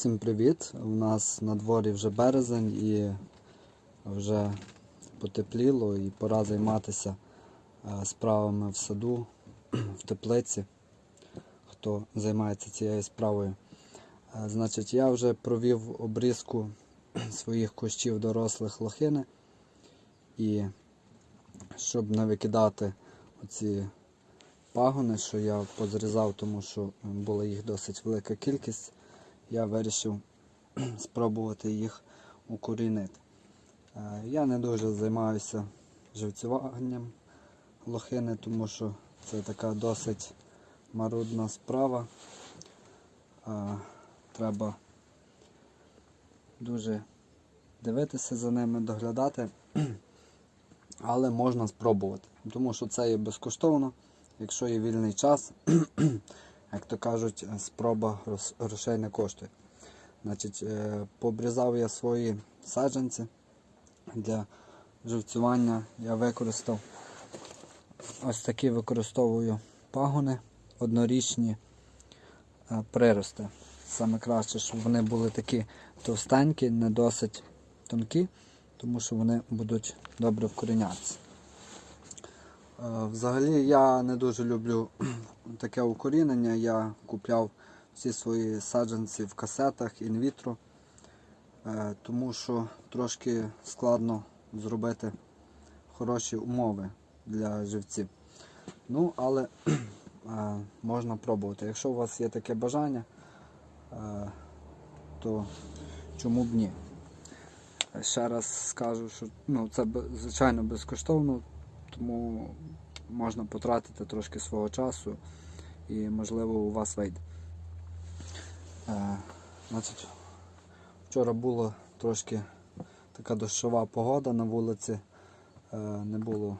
Всім привіт! У нас на дворі вже березень і вже потепліло і пора займатися е, справами в саду, в теплиці. Хто займається цією справою. Е, Значить, я вже провів обрізку своїх кущів дорослих лохини. І щоб не викидати оці пагони, що я позрізав, тому що була їх досить велика кількість, я вирішив спробувати їх укорінити. Е, Я не дуже займаюся живцюванням лохини, тому що це така досить марудна справа. Е, Треба дуже дивитися за ними, доглядати, але можна спробувати, тому що це є безкоштовно, якщо є вільний час, як то кажуть, спроба грошей не коштує. Значить, е, пообрізав я свої саджанці для живцювання. Я використав ось такі використовую пагони однорічні е, прирости. Саме краще, щоб вони були такі товстенькі, не досить тонкі, тому що вони будуть добре вкорінятися. Е, Взагалі я не дуже люблю таке укорінення. Я купляв всі свої саджанці в касетах інвітро, е, тому що трошки складно зробити хороші умови для живців. Ну, але е, можна пробувати. Якщо у вас є таке бажання, то чому б ні? Ще раз скажу, що ну, це звичайно безкоштовно, тому можна потратити трошки свого часу і можливо у вас вийде. Е, вчора була трошки така дощова погода на вулиці, е, не було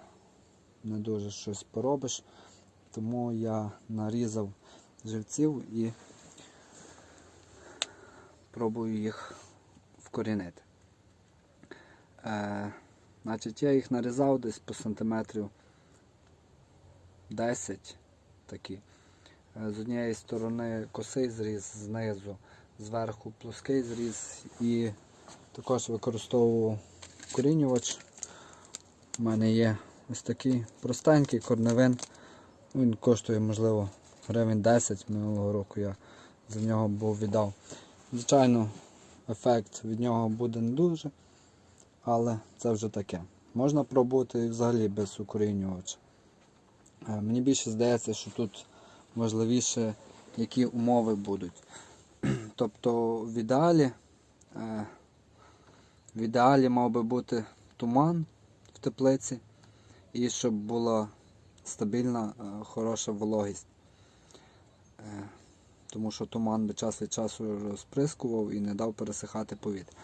не дуже щось поробиш, тому я нарізав живців і пробую їх вкорінити. Е, значить, я їх нарізав десь по сантиметрів 10 такі. Е, З однієї сторони косий зріз, знизу, зверху плоский зріз і також використовував корінювач. У мене є ось такий простенький корневин. Він коштує, можливо, гривень 10 минулого року я за нього був віддав. Звичайно, ефект від нього буде не дуже, але це вже таке. Можна пробувати і взагалі без укорінювача. Е, Мені більше здається, що тут важливіше, які умови будуть. Тобто в ідеалі, е, в ідеалі мав би бути туман в теплиці і щоб була стабільна, е, хороша вологість. Тому що туман би час від часу розприскував і не дав пересихати повітря.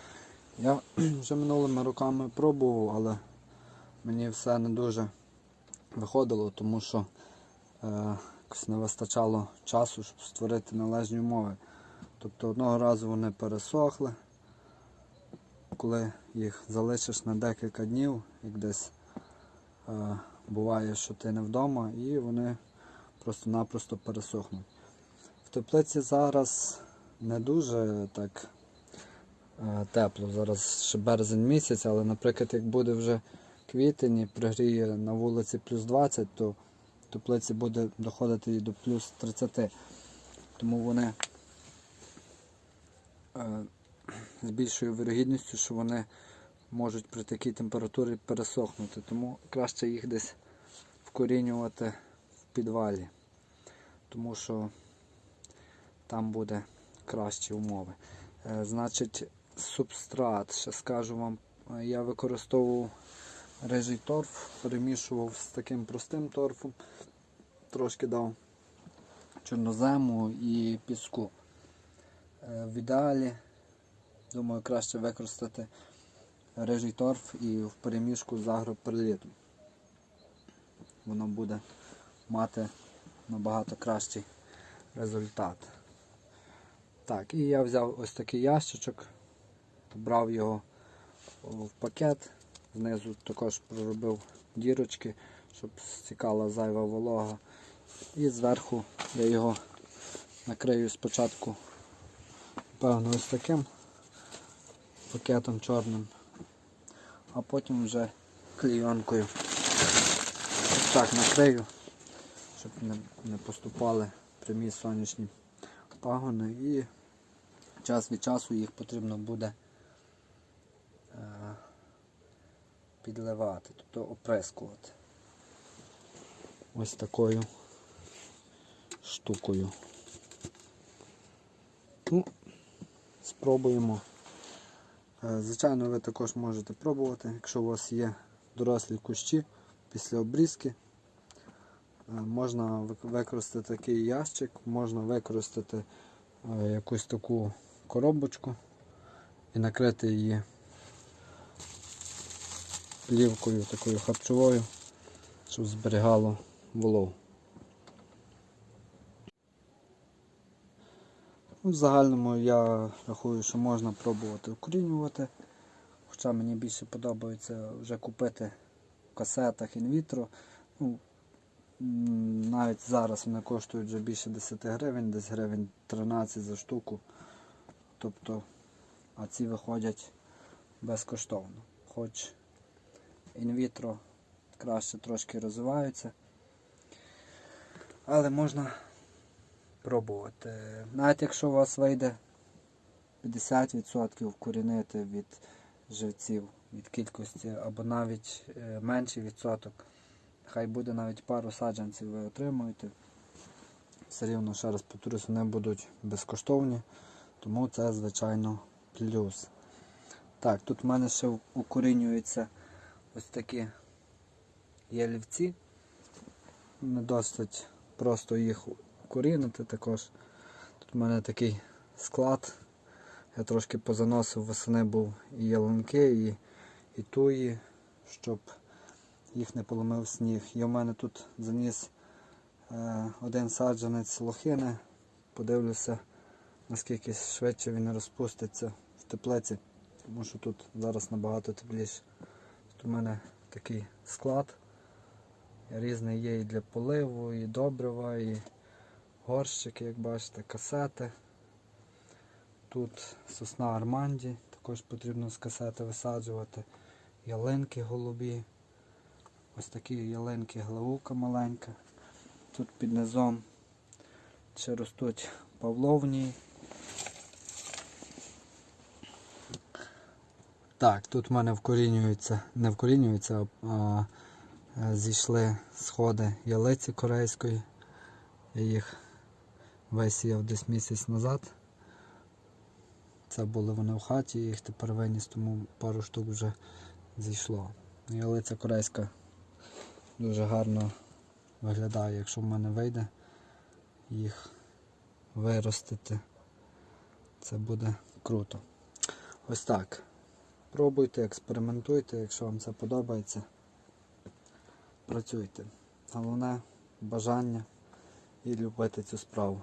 Я вже минулими роками пробував, але мені все не дуже виходило, тому що е, не вистачало часу, щоб створити належні умови. Тобто одного разу вони пересохли, коли їх залишиш на декілька днів, як десь е, буває, що ти не вдома, і вони просто-напросто пересохнуть. В теплиці зараз не дуже так тепло. Зараз ще березень місяць, але, наприклад, як буде вже квітень і пригріє на вулиці плюс 20, то в теплиці буде доходити і до плюс 30. Тому вони е, з більшою вирогідністю, що вони можуть при такій температурі пересохнути. Тому краще їх десь вкорінювати в підвалі. Тому що там буде кращі умови. Е, Значить, субстрат, ще скажу вам, е, я використовував рижий торф, перемішував з таким простим торфом, трошки дав чорнозему і піску. Е, В ідеалі, думаю, краще використати рижий торф і в перемішку з агроперлітом. Воно буде мати набагато кращий результат. Так, і я взяв ось такий ящичок, брав його в пакет, знизу також проробив дірочки, щоб стікала зайва волога. І зверху я його накрию спочатку Певно, ось таким пакетом чорним, а потім вже клейонкою. Ось так накрию, щоб не поступали прямі сонячні пагони. І час від часу їх потрібно буде е, підливати, тобто оприскувати. Ось такою штукою. Ну, спробуємо. Е, Звичайно, ви також можете пробувати, якщо у вас є дорослі кущі після обрізки. е, Можна використати такий ящик, можна використати е, якусь таку коробочку і накрити її плівкою такою харчовою, щоб зберігало вологу. Ну, В загальному я рахую, що можна пробувати укорінювати. Хоча мені більше подобається вже купити в касетах інвітро. Ну, навіть зараз вони коштують вже більше 10 гривень, десь гривень 13 за штуку. Тобто, а ці виходять безкоштовно. Хоч інвітро краще трошки розвиваються. Але можна пробувати. Навіть якщо у вас вийде 50% вкорінити від живців, від кількості, або навіть е, менший відсоток, хай буде навіть пару саджанців ви отримуєте. Все рівно, ще раз повторюсь, вони будуть безкоштовні, тому це, звичайно, плюс. Так, тут в мене ще укорінюються ось такі ялівці. Не досить просто їх укорінити також. Тут в мене такий склад. Я трошки позаносив восени був і ялинки, і, і туї, щоб їх не поломив сніг. І в мене тут заніс е, один саджанець лохини. Подивлюся, наскільки швидше він розпуститься в теплиці, тому що тут зараз набагато тепліше. У мене такий склад. Різний є і для поливу, і добрива, і горщики, як бачите, касети. Тут сосна Арманді, також потрібно з касети висаджувати. Ялинки голубі. Ось такі ялинки главука маленька. Тут під низом ще ростуть павловні. Так, тут в мене вкорінюються, не вкорінюються, а е, зійшли сходи ялиці корейської. Я їх висіяв десь місяць назад. Це були вони в хаті, їх тепер виніс, тому пару штук вже зійшло. Ялиця корейська дуже гарно виглядає, якщо в мене вийде їх виростити. Це буде круто. Ось так. Пробуйте, експериментуйте, якщо вам це подобається. Працюйте. Головне бажання і любити цю справу.